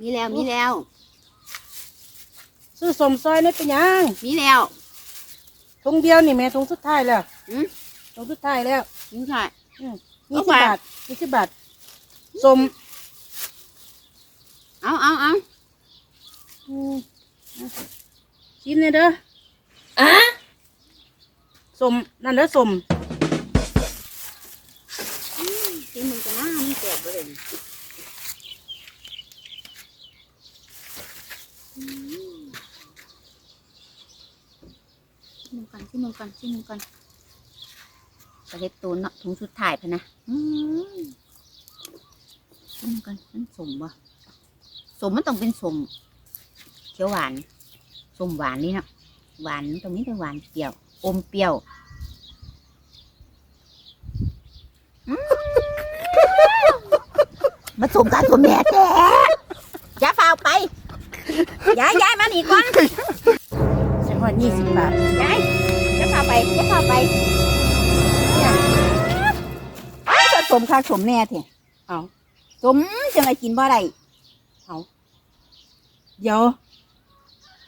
มีแล้วมีแล้ว ซื้อสมซอยนี่เป็นหยังมีแล้วถุงเดียวนี่แม่ถุงสุดท้ายแล้วอืมถุงสุดท้ายแล้วนี่ใช่ยี่เอาสิบไปบาทยี่สิบบาทสมเอาเอาเอาอืมชิมเลยเด้ออะสมนั่นเด้อสม กินมึงกันนะมันแตกไปเลย ชิมมึงกันชิมมึงกันชิมมึงกันกระเด็ดตูนเนาะถุงสุดท้ายพะนะอืมชิมมึงกันมันสมบ่สมมันต้องเป็นสมเขียวหวานสมหวานนี่เนาะหวานตรงนี้แต่หวานเปรี้ยวอมเปรี้ยวมาสมกันสมแดดแท้อย่าเฝ้าวไป ย้ายย้ายมานี่ก่อนใช่ว่ายี่สิบบาทย้ายอย่าเฝ้าวไปอย่าเฝ้าวไปเนี่ยอ้าวสมค่าสมแน่เถอะเอาสมจังไรกินบ่ได้เดี๋ยว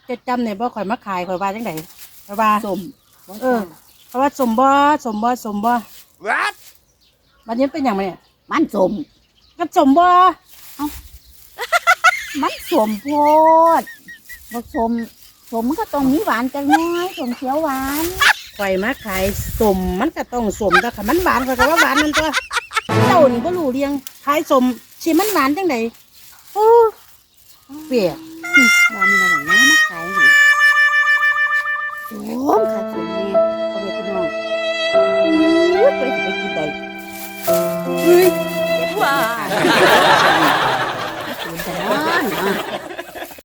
จะจำเนี่ยบ่ข่อยมาขายข่อยว่าจังไดข่อยว่าสมเออเพราะว่าสมบ่สมบ่สมบ่ What? บัดนี้เป็นอย่างไรเนี่ยมันสมก็สมบ่ มันสมโพดบ่สมสมมันก็ต้องมีหวานจังน้อยสมเขียวหวานข่อยมาขายสมมันก็ต้องสมแต่ค่ะมันหวานข่อยก็ว่าหวานมันตัวเจ้านี่บ่รู้เรียงขายสมสิมันหวานจังไดโอ้เปียกว่ามีอะไรนะมาขายให้สมค่ะสมแม่พ่อแม่พี่น้องอู้ไปสิไปกินได้เฮ้ยว้าวสมแต่นอนเนาะ